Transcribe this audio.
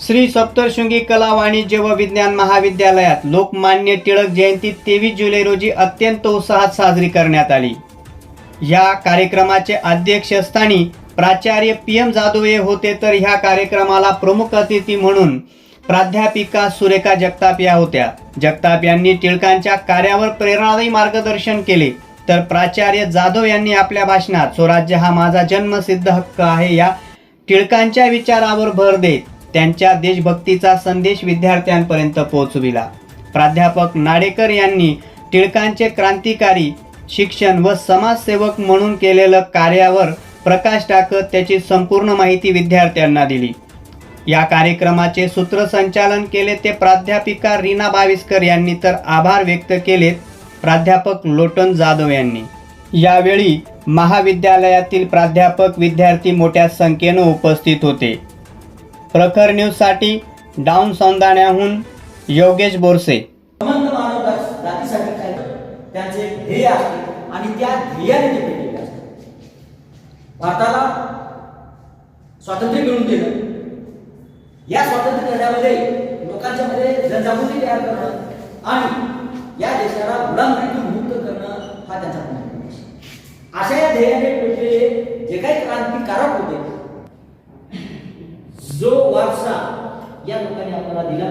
श्री सप्तशृंगी कला वाणिज्य व विज्ञान महाविद्यालयात लोकमान्य टिळक जयंती तेवीस जुलै रोजी अत्यंत उत्साहात साजरी करण्यात आली. या कार्यक्रमाचे अध्यक्षस्थानी प्राचार्य पी एम जाधव हे होते तर ह्या कार्यक्रमाला प्रमुख अतिथी म्हणून प्राध्यापिका सुरेखा जगताप या होत्या. जगताप यांनी टिळकांच्या कार्यावर प्रेरणादायी मार्गदर्शन केले. तर प्राचार्य जाधव यांनी आपल्या भाषणात स्वराज्य हा माझा जन्मसिद्ध हक्क आहे या टिळकांच्या विचारावर भर देत त्यांच्या देशभक्तीचा संदेश विद्यार्थ्यांपर्यंत पोहोचविला. प्राध्यापक नाडेकर यांनी टिळकांचे क्रांतिकारी शिक्षण व समाजसेवक म्हणून केलेलं कार्यावर प्रकाश टाकत त्याची संपूर्ण माहिती विद्यार्थ्यांना दिली. या कार्यक्रमाचे सूत्रसंचालन केले ते प्राध्यापिका रीना बाविस्कर यांनी तर आभार व्यक्त केलेत प्राध्यापक लोटन जाधव यांनी. यावेळी महाविद्यालयातील प्राध्यापक विद्यार्थी मोठ्या संख्येनं उपस्थित होते. प्रखर न्यूजसाठी डाऊन सौंदाण्याहून योगेश बोरसे. त्यांचे ध्येय असते आणि त्या ध्येयाने ते पेटलेले असते. भारताला स्वातंत्र्य मिळून दिलं. या स्वातंत्र्य लढ्यामध्ये लोकांच्या मध्ये जनजागृती तयार करणं आणि या देशाला गुलामगिरीतून मुक्त करणं हा त्यांचा अशा या ध्येयाने पेटलेले जे काही क्रांतिकारक होते जो वारसा या लोकांनी आपल्याला दिला